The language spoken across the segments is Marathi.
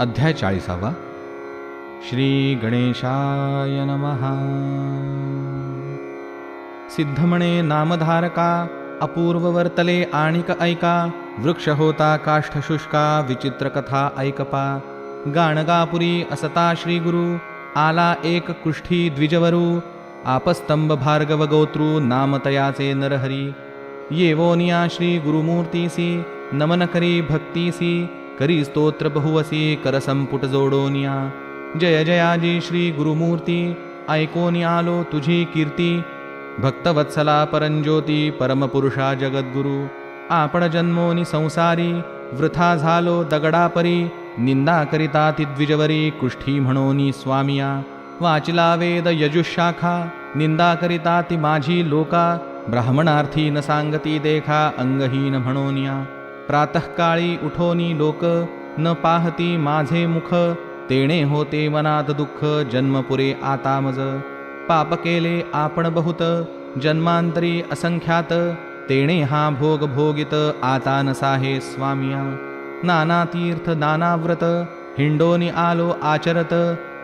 अध्याय चाळीसावा. श्री गणेशाय नमः. सिद्धमणे नामधारका अपूर्व वर्तले आणिक ऐका वृक्ष होता काष्ठशुष्का विचित्र कथा ऐकपा. गाणगापुरी असता श्रीगुरु आला एक कुष्ठी द्विजवरू आपस्तंभ भार्गव गोत्रू नामतयाचे नरहरी. येवोनिया श्री गुरुमूर्तीसी नमन करी भक्तीसी करी स्तोत्र बहुवसी करसंपुट जोडोनिया। जय जयाजी श्री गुरुमूर्ती ऐकोनी आलो तुझी कीर्ती। भक्तवत्सला परंज्योती परमपुरुषा जगद्गुरु। आपण जन्मोनी संसारी वृथा झालो दगडापरी। निंदा करिता द्विजवरी कुष्ठी म्हणोनी स्वामिया। वाचिला वेद यजुशाखा निंदा करिता ती माझी लोका। ब्राह्मणार्थी न सांगती देखा अंगहीन म्हणोनिया प्रातःकाळी उठोनी लोक न पाहती माझे मुख तेणे होते मनात दुःख जन्मपुरे आता मज पाप केले आपण बहुत जन्मांतरी असंख्यात तेणे हा भोग भोगित आता नसाहे स्वामिया. नाना तीर्थ नाना व्रत हिंडोनी आलो आचरत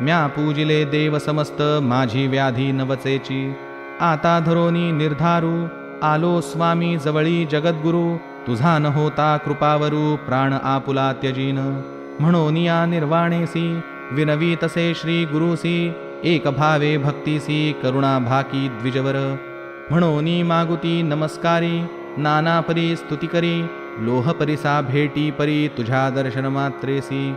म्या पूजिले देव समस्त माझी व्याधी नवचेची. आता धरोनी निर्धारू आलो स्वामी जवळी जगद्गुरु तुझा न होता कृपावरू प्राण आपुला त्यजीन म्हणोनिया निर्वाणेसी विनवी तसे श्री गुरुसी एक भावे भक्तीसी करुणा भाकी द्विजवर. म्हणोनी मागुती नमस्कारी नाना परी स्तुती करी लोह परिसा भेटी परी तुझ्या दर्शन मात्रेसी.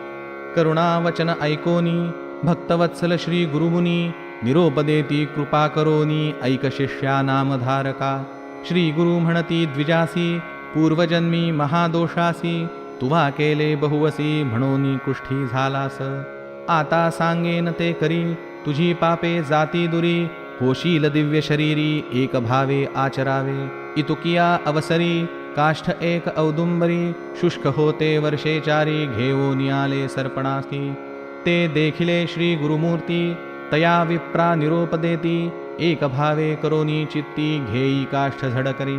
करुणा वचन ऐकोनी भक्तवत्सल श्री गुरुमुनी निरोपदेती कृपा करोनी ऐक शिष्या नामधारका. श्री गुरु म्हणती द्विजासी पूर्वजन्मी महादोषासी तुवा केले बहुवसी म्हणोनी कुष्ठी झालास. आता सांगेन ते करी तुझी पापे जाती दुरी होशील दिव्य शरीरी एक भावे आचरावे. इतुकिया अवसरी काष्ठ एक औदुंबरी शुष्क होते वर्षे चारी घेऊन आले सर्पणासी ते देखिले श्री गुरुमूर्ती तया विप्रा निरोप देती एक भावे करोनी चित्ती घेई काष्ठ झडकरी.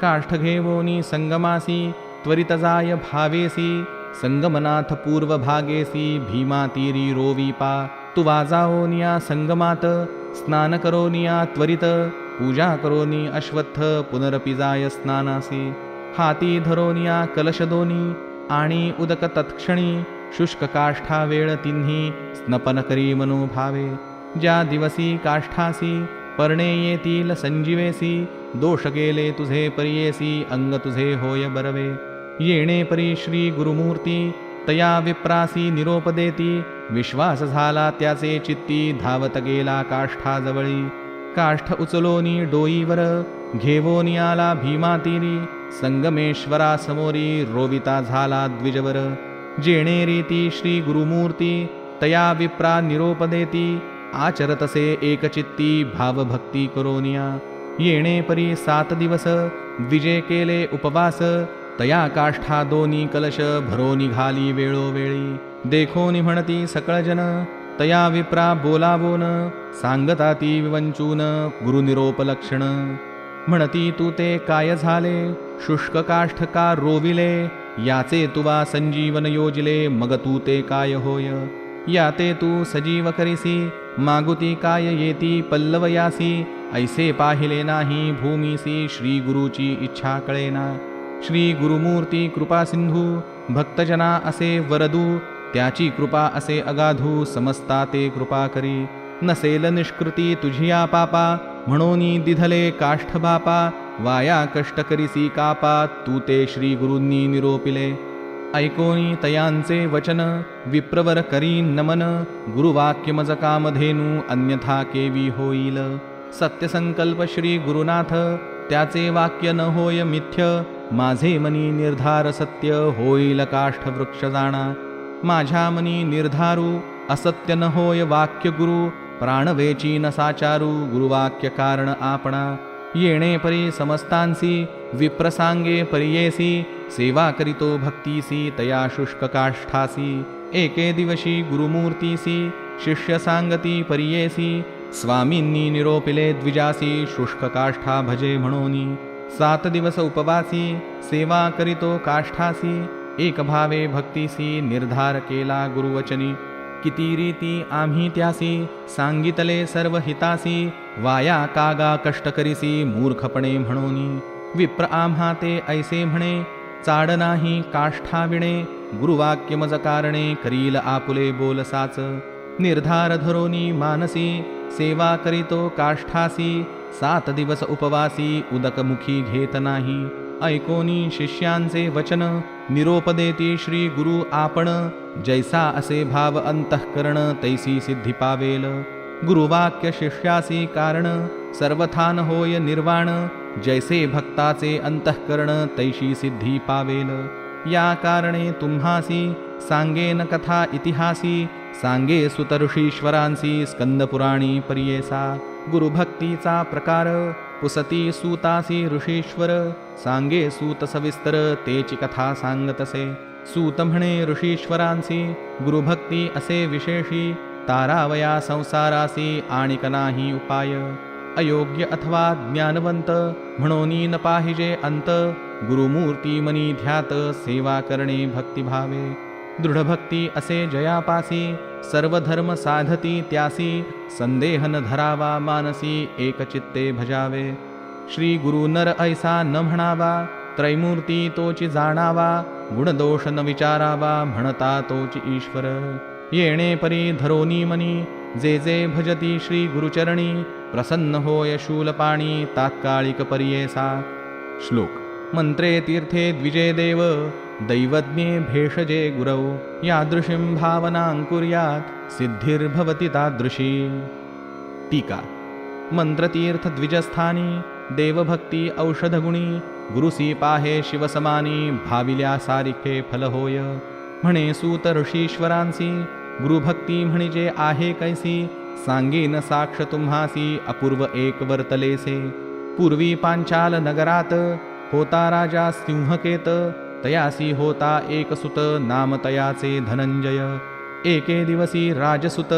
काष्ठघेवोनी संगमासी त्वरितजाय भावेसी संगमनाथ पूर्वभागेसी भीमातीरी रोवीपा तु वाजाओनिया संगमात स्नान करोनिया त्वरित पूजा करोनी अश्वत्थ पुनरपि जाय स्नानासी। हाती धरोनिया कलशदोनी आणि उदक तत्क्षणी शुष्क काष्ठा वेळ तिन्ही स्नपन करी मनोभावे। ज्या दिवसी काष्ठासी पर्णे येतील संजीवेसी दोष गेले तुझे परियेसी अंग तुझे होय बरवे। येणे परी श्री गुरुमूर्ती तया विप्रासी निरोप देती विश्वास झाला त्याचे चित्ती धावत गेला काष्ठाजवळी काष्ठ उचलोनी डोईवर घेवोनी आला भीमातीरी। संगमेश्वरा समोरी रोविता झाला द्विजवर। जेणे रीती श्री गुरुमूर्ती तया विप्रा निरोप देती आचरतसे एकचित्ती भावभक्ती करोनिया। येणे परी सात दिवस. विजे केले उपवास. तया काष्ठा दोनी कलश भरो निघाली वेळोवेळी. देखोनी म्हणती सकळ जन. तया विप्रा बोलावोन सांगता ती विवंचून गुरुनिरोप लक्षण म्हणती तू ते काय झाले? शुष्क काष्ठ का रोविले? याचे तुवा संजीवन योजिले. मग तू ते काय होय? या ते तू सजीव करीसी. मागुती काय येती पल्लवयासी ऐसे पाहिले नाही भूमीसी श्री गुरुची इच्छा कळेना. श्री गुरुमूर्ती कृपा सिंधू भक्तजना असे वरदू त्याची कृपा असे अगाधू समजता ते कृपा करी. नसेल निष्कृती तुझिया पापा म्हणोनी दिधले काष्ठ बापा वाया कष्ट करीसी कापा तू ते श्री गुरूंनी निरोपिले. ऐकोनी तयांचे वचन विप्रवर करी नमन गुरुवाक्य मज कामधेनू अन्यथा केवी होईल. सत्यसंकल्प श्री गुरुनाथ त्याचे वाक्य न होय मिथ्य माझे मनी निर्धार सत्य होईल काष्ठ वृक्ष जाणा. माझ्या मनी निर्धारू असत्य न होय वाक्य गुरु प्राणवेची न साचारू गुरुवाक्य कारण आपणा. येणे परी समस्तांसी विप्रसांगे परियेसी सेवा करीतो भक्तीसी तया शुष्क काष्ठासी एके दिवशी गुरुमूर्तीसी शिष्य सांगती परियेसी स्वामींनी निरोपिले द्विजासी शुष्क काष्ठा भजे म्हणोनी सात दिवस उपवासी सेवा करीतो काष्ठासी एक भावे भक्तीसी निर्धार केला गुरुवचनी किती रीती आम्ही त्यासी सांगितले सर्व हितासी वाया कागा कष्ट करीसी मूर्खपणे म्हणून. विप्र आम्हा ते ऐसे म्हणे चाड नाही काष्ठा विणे गुरुवाक्य मज कारणे करील आपुले बोलसाच निर्धार धरोनी मानसी सेवा करीतो काष्ठासी सात दिवस उपवासी उदकमुखी घेत नाही. ऐकोनी शिष्यांचे वचन निरोप देती श्री गुरु आपण। जैसा असे भाव अंतःकरण तैसी सिद्धी पावेल। गुरुवाक्य शिष्यासी कारण सर्वथान होय निर्वाण। जैसे भक्ताचे अंतःकरण तैशी सिद्धी पावेल। या कारणे तुम्हासी सांगेन कथा इतिहासी सांगे सुतऋषीश्वरांसी स्कंदपुराणी पर्येसा। गुरुभक्तीचा प्रकार। पुसती सूतासी ऋषीश्वर सांगे सूत सविस्तर तेची कथा सांगतसे. सूत म्हणे ऋषीश्वरांसी गुरुभक्ती असे विशेषी तारावया संसारासी आणिक नाही उपाय. अयोग्य अथवा ज्ञानवंत म्हणोनी न पाहिजे अंत. गुरुमूर्ती मनी ध्यात सेवा करणे भक्तिभावे. दृढभक्ती असे जयापासी सर्व धर्म साधती त्यासी संदेह न धरावा मानसी एकचित्ते भजावे। श्री गुरु नर ऐसा न म्हणावा त्रैमूर्ती तोची जाणावा गुणदोष न विचारावा म्हणता तोची ईश्वर। येणे परी धरोनी मनी जे जे भजती श्री गुरुचरणी प्रसन्न होय शूलपाणी तात्कालिक पर्येसा। श्लोक। मंत्रे तीर्थे द्विजे देव दैवज्ञे भेषजे गुरौ यादृशीं भावनाङ्कुर्यात् सिद्धिर्भवति तादृशी। टीका। मंत्रतीर्थद्विजस्थानी देवभक्ती औषधगुणी गुरुसीपाहे शिवसमानी भाविल्या सारिखे फलहोय। म्हणे सूत ऋषीश्वरांसी गुरुभक्ती म्हणजे आहे कैसी सांगेन साक्ष तुम्हासी अपूर्व एक वर्तलेसे पूर्वी पांचाल नगरात होता राजा सिंहकेत तयासी होता एकसुत नाम तयाचे धनंजय. एके दिवसी राजसुत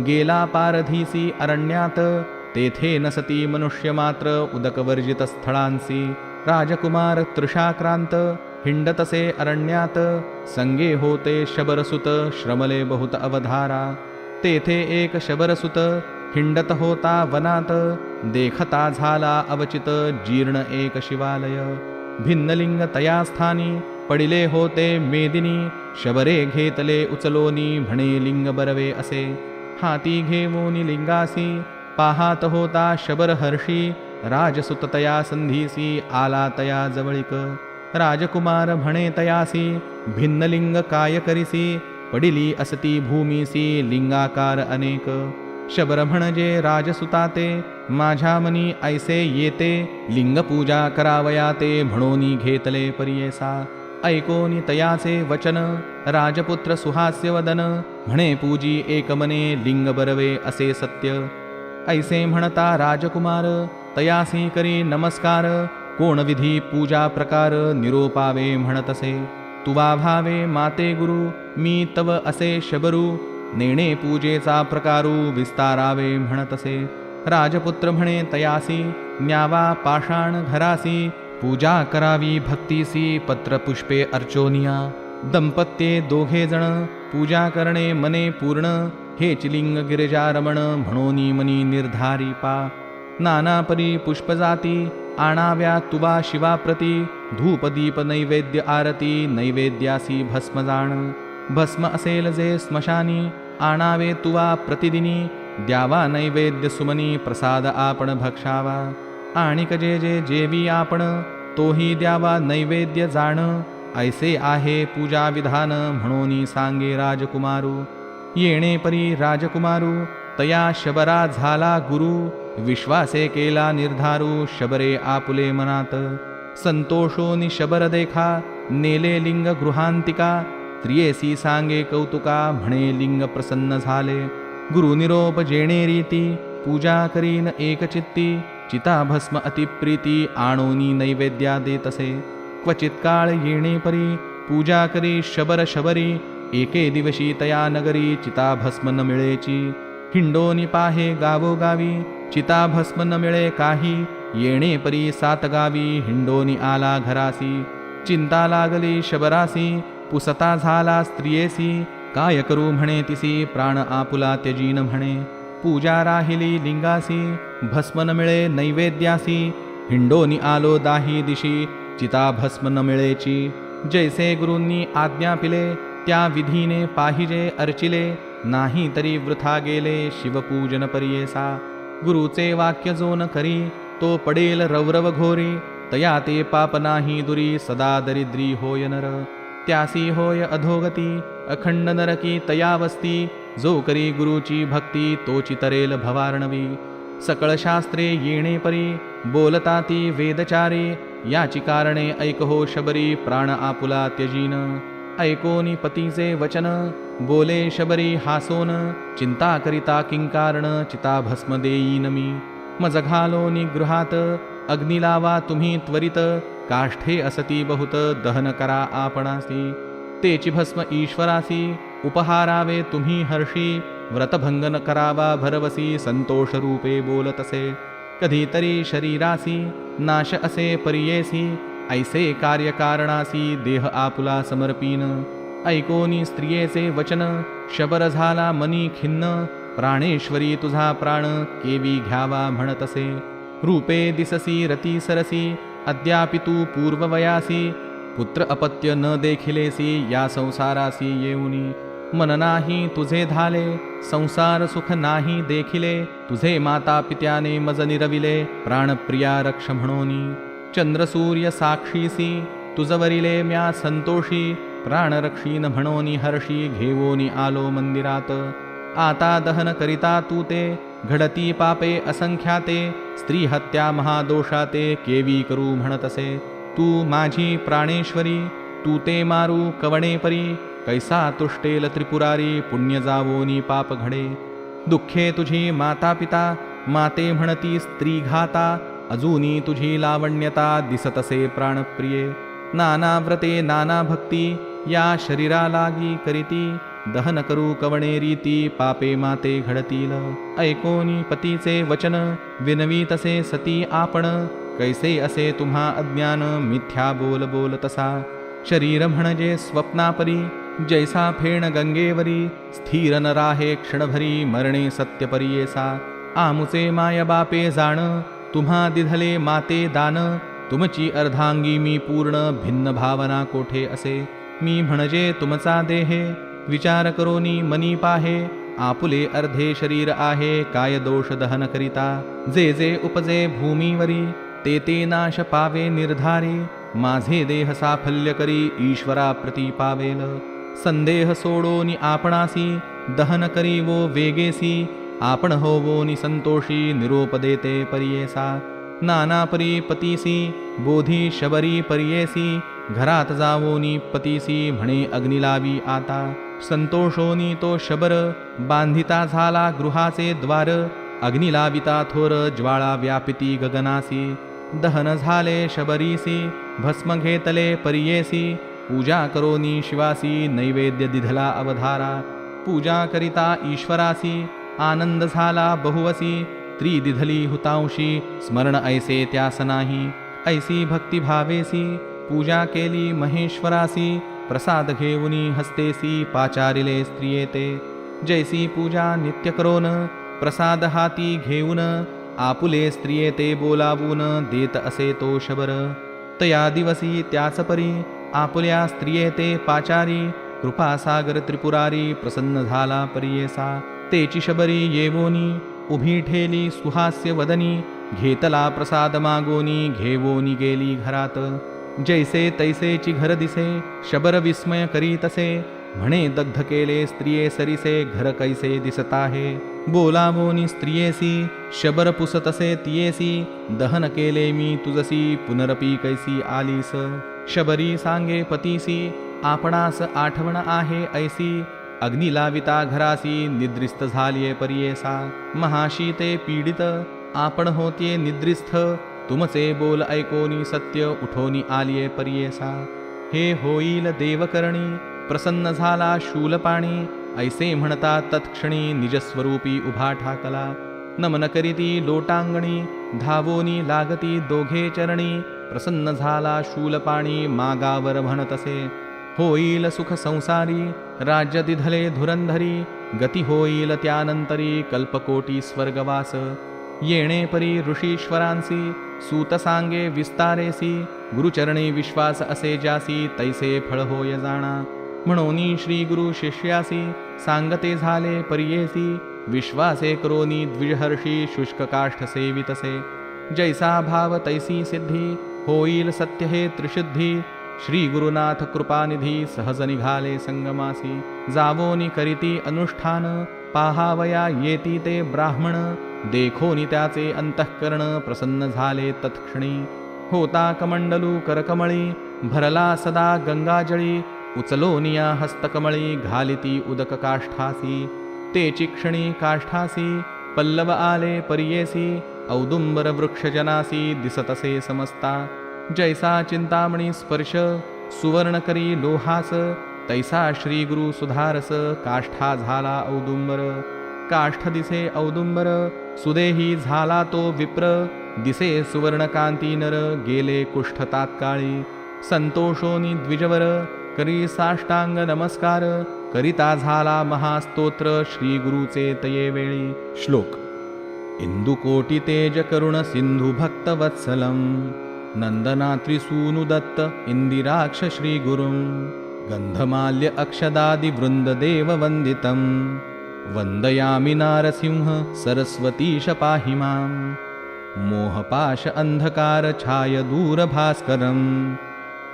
गेला पारधीसी अरण्यात. तेथे नसती मनुष्य मात्र उदकवर्जित स्थळांसी. राजकुमार तृषाक्रांत हिंडतसे अरण्यात. संगे होते शबरसुत श्रमले बहुत अवधारा. तेथे एक शबरसुत हिंडत होता वनात. देखता झाला अवचित जीर्ण एक शिवालय. भिन्नलिंग तयास्थानी पडिले होते मेदिनी शबरे घेतले उचलोनी म्हणे लिंग बरवे असे। हाती घेवोनी लिंगासी पाहात होता शबर हर्षी राजसुततया संधीसी आला तया जवळिक। राजकुमार म्हणे तयासी भिन्नलिंग काय करिसी पडिली असती भूमीसी लिंगाकार अनेक। शबर म्हणजे राजसुताते माझ्या मनी ऐसे येते लिंगपूजा करावया ते म्हणोनी घेतले परियेसा ऐकोनी तयाचे वचन राजपुत्र सुहास्य वदन म्हणे पूजी एकमने लिंग बरवे असे सत्य। ऐसे म्हणता राजकुमार तयासी करी नमस्कार कोण विधी पूजा प्रकार निरोपावे म्हणतसे तुवा भावे माते गुरु मी तव असे शबरू नेणे पूजेचा प्रकारू विस्तारावे म्हणतसे राजपुत्र म्हणे तयासी न्यावा पाषाण घरासी पूजा करावी भक्तीसी पत्रपुष्पे अर्चोनिया। दंपत्ये दोघे जण पूजा करणे मने पूर्ण हे चिलिंग गिरिजारमण म्हणोनी मनी निर्धारी पा नाना परी पुष्पजाती आणाव्या तुवा शिवाप्रती धूपदीप नैवेद्य आरती नैवेद्यासी भस्म जाण भस्म असेल जे स्मशानी आणावे तुवा प्रतिदिनी द्यावा नैवेद्य सुमनी प्रसाद आपण भक्षावा. आणिक जे जे जेवी आपण तोही द्यावा नैवेद्य जाण. ऐसे आहे पूजा विधान म्हणून सांगे राजकुमारू. येणे परी राजकुमारू तया शबरा झाला गुरु. विश्वासे केला निर्धारू शबरे आपुले मनात. संतोषोनी शबर देखा नेले लिंग गृहांतिका. त्रियेसी सांगे कौतुका म्हणे लिंग प्रसन्न झाले. गुरुनिरोप निरोप पूजा करीन एकचित्ती चिता भस्म अतिप्रीती आणोनी नैवेद्या देतसे क्वचित काळ येणे परी पूजा करी शबर शबरी एके दिवशी तया नगरी चिताभस्म न मिळेची। हिंडोनी पाहे गावोगावी चिताभस्म न मिळे काही येणे परी सात गावी हिंडोनी आला घरासी। चिंता लागली शबरासी पुसता झाला स्त्रियेसी काय करू म्हणे तिसी प्राण आपुला त्यजीन म्हणे। पूजा राहिली लिंगासी भस्म न मिळे नैवेद्यासी। हिंडोनी आलो दाही दिशी चिता भस्म न मिळेची। जैसे गुरूंनी आज्ञा पिले त्या विधीने पाहिजे अर्चिले। नाही तरी वृथा गेले शिवपूजन परियेसा। गुरुचे वाक्य जो न करी तो पडेल रौरव घोरी। तया ते पाप नाही दुरी सदा दरिद्री होय नर। त्यासी होय अधोगती। अखंड नरकी तयावस्ती जो करी गुरुची भक्ती तोची तरेल भवार्णवी। सकळ शास्त्रे येणे परी बोलता ती वेदचारी याची कारणे ऐक हो शबरी प्राण आपुला त्यजीन। ऐकोनी पतीचे वचन बोले शबरी हासोन चिंता करिता किंकारण चिता भस्म देईन मी। मज घालो निगृहात अग्निलावा तुम्ही त्वरित काष्ठे असती बहुत दहन करा आपणासी। तेची भस्म ईश्वरासी उपहारावे तुम्ही हर्षी व्रतभंगन करावा भरवसी संतोषरूपे बोलतसे। कधीतरी शरीरासी नाश असे परियेसी ऐसे कार्यकारणासी देह आपुला समर्पीन। ऐकोनी स्त्रियेचे वचन शबर झाला मनी खिन्न प्राणेश्वरी तुझा प्राण केवी घ्यावा म्हणतसे। रूपे दिससी रती सरसी अद्यापि तू पूर्ववयासी पुत्र अपत्य न देखिलेसी या संसारासी येऊनी मन नाही तुझे धाले संसार सुख नाही देखिले तुझे माता पित्याने मज निरविले प्राणप्रिया रक्ष म्हणोनी। चंद्रसूर्य साक्षीसी तुझवरिले म्या संतोषी प्राणरक्षीन म्हणोनी हर्षी घेवोनी आलो मंदिरात। आता दहन करिता तू ते घडती पापे असंख्याते स्त्री हत्या महादोषाते केवी करू म्हणतसे। तू माझी प्राणेश्वरी तू ते मारू कवणे परी कैसा तुष्टेल त्रिपुरारी पुण्य जावोनी पाप घडे. दुःखे तुझी माता पिता माते म्हणती स्त्री घाता. अजूनी तुझी लावण्यता दिसतसे प्राणप्रिये. नाना व्रते नाना भक्ती या शरीरा लागी करीती. दहन करू कवणे रीती पापे माते घडतील. ऐकोनी पतीचे वचन विनवी तसे सती आपण. कैसे असे तुम्हा अज्ञान मिथ्या बोल बोल तसा? शरीर म्हणजे स्वप्नापरी जैसा फेण गंगेवरी स्थिर न राहे क्षणभरी मरणे सत्यपरियेसा आमुचे माय बापे जाण तुम्हा दिधले माते दान तुमची अर्धांगी मी पूर्ण भिन्न भावना कोठे असे? मी म्हणजे तुमचा देहे विचार करोनी मनी पाहे आपुले अर्धे शरीर आहे काय दोष दहन करिता? जे जे उपजे भूमीवरी ते ते नाश पावे निर्धारे माझे देह साफल्य करी ईश्वरा प्रती पावेल संदेह सोडोनी आपणासी दहन करी वो वेगेसी आपण होवोनी संतोषी निरोप देते परियेसा. नाना परी पतीसी बोधी शबरी परियेसी घरात जावोनी पतीसी म्हणे अग्निलावी आता. संतोषोनी तो शबर बांधिता झाला गृहाचे द्वार अग्निलाविता थोर ज्वाळा व्यापिती गगनासी. दहन झाले शबरीसी भस्म घेतले परियेसी पूजा करोनी शिवासी नैवेद्य दिधला अवधारा पूजा करिता ईश्वरासी आनंद झाला बहुवसी त्रिदिधली हुतांशी स्मरण ऐसे त्यास नाही ऐसी भक्तिभावेसी पूजा केली महेश्वरासी प्रसाद घेऊनी हस्तेसी पाचारिले स्त्रियेते जैसी पूजा नित्य करोन प्रसाद हाती घेऊन आपुले स्त्रिये ते बोलावून देत असे तो शबर. तया दिवसी त्याच आपुल्या आपुल्या स्त्रियेते पाचारी कृपासागर त्रिपुरारी प्रसन्न झाला परियेसा. तेची शबरी येवोनी उभी ठेली सुहास्य वदनी घेतला प्रसाद मागोनी घेवोनी गेली घरात. जैसे तैसेची घर दिसे शबर विस्मय करीतसे म्हणे दग्ध केले स्त्रिये सरिसे घर कैसे दिसत आहे? बोलावोनी स्त्रियेसी शबर पुसतसे तियेसी दहन केले मी तुझसी पुनरपी कैसी आलीस? शबरी सांगे पतीसी आपणास आठवण आहे ऐसी? अग्निलाविता घरासी निद्रिस्त झालिये परियेसा? महाशीते पीडित आपण होते निद्रिस्थ तुमचे बोल ऐकोनी सत्य उठोनी आलिये परियेसा? हे होईल देवकरणी प्रसन्न झाला शूलपाणी ऐसे म्हणता तत्क्षणी निजस्वरूपी उभा ठाकला. नमन करीती लोटांगणी धावोनी लागती दोघे चरणी प्रसन्न झाला शूलपाणी मागावर म्हणतसे. होईल सुख संसारी राज्य दिधले धुरंधरी गती होईल त्यानंतरी कल्पकोटी स्वर्गवास. येणे परी ऋषीश्वरांसी सूत सांगे विस्तारेसी गुरुचरणी विश्वास असे ज्यासी तैसे फळ होय जाणा. म्हणून श्री गुरु शिष्यासी सांगते झाले परियेसी विश्वासे करोनी द्विजहर्षी शुष्ककाष्ठसेवितसे। सेवितसे जैसा भाव तैसी सिद्धी होईल सत्य हे त्रिशुद्धी। श्री गुरुनाथ कृपानिधी सहज निघाले संगमासी। जावोनी करीती अनुष्ठान पाहावया येती ते ब्राह्मण। देखोनी त्याचे अंतःकरण प्रसन्न झाले तत्क्षणी। होता कमंडलू करकमळी भरला सदा गंगाजळी। उचलोनिया हस्तकमळी घालिती उदक काष्ठासी ते चिक्षणी काष्ठासी पल्लव आले पर्येसी औदुंबर वृक्षजनासी दिसतसे समस्ता जैसा चिंतामणी स्पर्श सुवर्ण करी लोहास तैसा श्रीगुरु सुधारस काष्ठा झाला औदुंबर काष्ठ दिसे औदुंबर सुदेही झाला तो विप्र दिसे सुवर्णकांती नर गेले कुष्ठ तात्काळी संतोषोनी द्विजवर करी साष्टांग नमस्कार करिता झाला महास्तोत्र श्री गुरुचे तये वेळी. श्लोक. इंदुकोटी तेज करुण सिंधु भक्त वत्सलम नंदना इंदिराक्ष श्री गुरुं गंधमाल्य अक्षदादि वृंद देव वंदितम वंदयामि नारसिंह सरस्वतीश पाहि मां मोहपाश अंधकार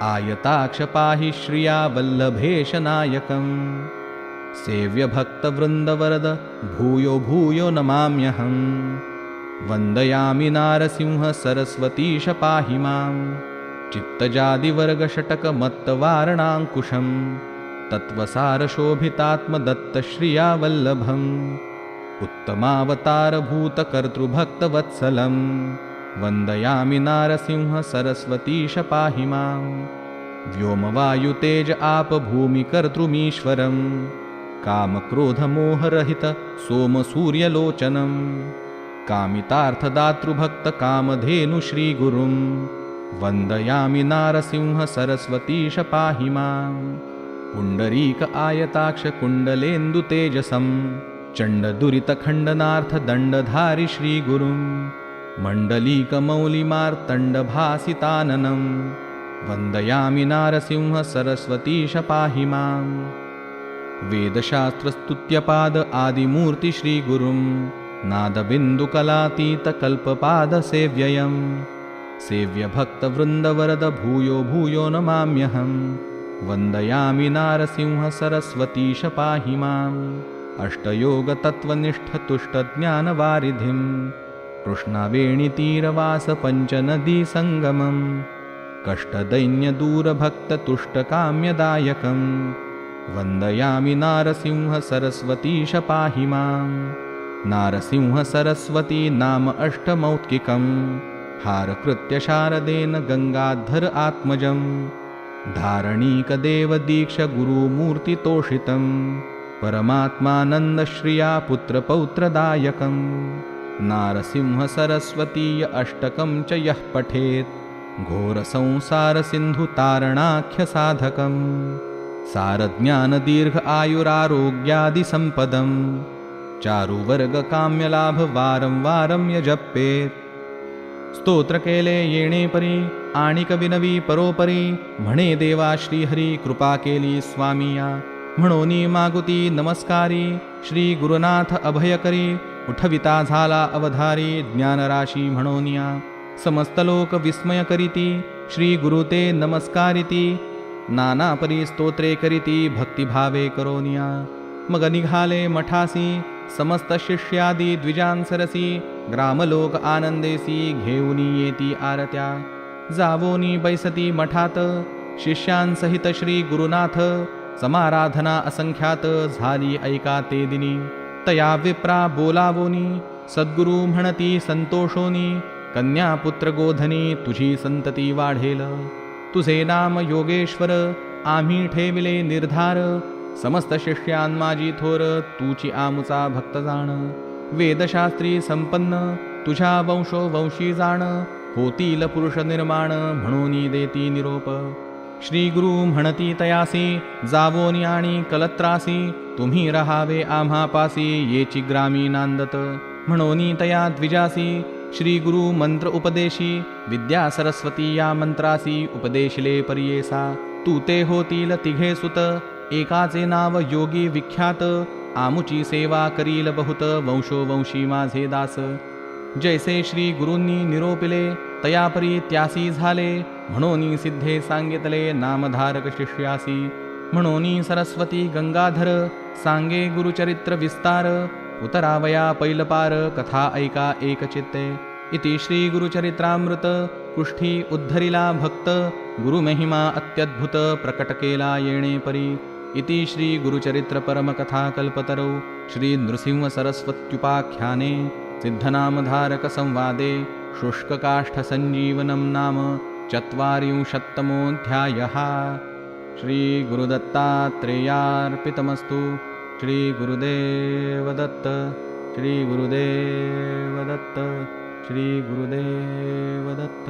आयताक्षपाहि श्रिया वल्लभेशनायकं सेव्यभक्तवृन्दवरद भूयो भूयो नमाम्यहम्। वन्दयामि नारसिंहसरस्वतीशपाहि मां चित्तजादिवर्गषटकमत्तवारणाङ्कुशं तत्त्वसारशोभितात्मदत्तश्रिया वल्लभम्। उत्तमावतारभूतकर्तृभक्तवत्सलम् वन्दयामि नारसिंह सरस्वतीश पाहि मां व्योमवायुतेज आपभूमिकर्तृमीश्वरम् कामक्रोधमोहरहित सोमसूर्यलोचनम्। कामितार्थदातृभक्तकामधेनु श्रीगुरुं वन्दयामि नारसिंह सरस्वतीश पाहि मां पुण्डरीक आयताक्ष कुण्डलेन्दुतेजसं चण्डदुरितखण्डनार्थदण्डधारि श्रीगुरुं मण्डलीकमौलिमार्तण्डभासिताननं वन्दयामि नारसिंह सरस्वतीश पाहि माम्। वेदशास्त्रस्तुत्यपाद आदिमूर्ति श्रीगुरुं नादबिन्दुकलातीतकल्पपादसेव्ययं सेव्यभक्तवृन्दवरद भूयो भूयो नमाम्यहं वन्दयामि नारसिंह सरस्वतीश पाहि माम्। अष्टयोगतत्त्वनिष्ठतुष्टज्ञानवारिधिं कृष्णावेणितीरवासपञ्चनदीसङ्गमं कष्टदैन्यदूरभक्ततुष्टकाम्यदायकं वन्दयामि नारसिंहसरस्वतीश पाहि मां नारसिंहसरस्वती नाम अष्टमौक्किकं हारकृत्यशारदेन गङ्गाधर आत्मजं धारणीकदेवदीक्षगुरुमूर्तितोषितं परमात्मानन्दश्रिया पुत्रपौत्रदायकम् नारसिंहसरस्वतीय अष्टकं च यः पठेत्। घोरसंसारसिन्धुतारणाख्यसाधकं सारज्ञानदीर्घ आयुरारोग्यादिसम्पदं चारुवर्गकाम्यलाभवारं वारं य जपेत् स्तोत्रकेले येणे आणिकविनवी परोपरि मणे देवा श्रीहरि कृपाकेलि स्वामीया। मणोनीमागुति नमस्कारी श्रीगुरुनाथ अभयकरी उठविता झाला अवधारी ज्ञानराशी म्हणोनिया. समस्त लोक विस्मय करीती श्री गुरुते नमस्कारिती. नाना परी स्तोत्रे करीती भक्तिभावे करोनिया. मग निघाले मठासी समस्त शिष्यादी द्विजांसरसी ग्रामलोक आनंदेसी घेऊनी येती आरत्या. जावोनी बैसती मठात शिष्यांसहित श्री गुरुनाथ. समाराधना असंख्यात झाली ऐका ते दिनी. तया विप्रा बोलावोनी सद्गुरु म्हणती संतोषोनी कन्या पुत्र गोधनी तुझी संतती वाढेल. तुझे नाम योगेश्वर आम्ही ठेविले निर्धार. समस्त शिष्यान माझी थोर तूची आमुचा भक्त जाण. वेदशास्त्री संपन्न तुझ्या वंशो वंशी जाण. होतील पुरुष निर्माण म्हणून देती निरोप. श्री गुरु म्हणती तयासी जावोनी आणि कलत्रासी तुम्ही रहावे आम्हापासी येची ग्रामी नांदत. म्हणोनी तया द्विजासी श्री गुरु मंत्र उपदेशी विद्या सरस्वती या मंत्रासी उपदेशले परियेसा. तू ते होतील तिघे सुत एकाचे नाव योगी विख्यात आमुची सेवा करील बहुत वंशोवंशी माझे दास. जैसे श्री गुरूंनी निरोपिले तयापरी त्यासी झाले म्हणून सिद्धे सांगितले नामधारक शिष्यासी. म्हणून सरस्वती गंगाधर साङ्गे गुरुचरित्रविस्तार उतरावया पैलपार कथा ऐका एकचित्ते। इति श्रीगुरुचरित्रामृत कुष्ठी उद्धरिला भक्त गुरुमहिमा अत्यद्भुत प्रकटकेला येणे परि। इति श्रीगुरुचरित्रपरमकथाकल्पतरौ श्रीनृसिंहसरस्वत्युपाख्याने सिद्धनामधारकसंवादे शुष्ककाष्ठसञ्जीवनं नाम चत्वारिंशत्तमोऽध्यायः। श्रीगुरुदत्तात्रेयार्पितमस्तु श्रीगुरुदेवदत्त श्रीगुरुदेवदत्त श्रीगुरुदेवदत्त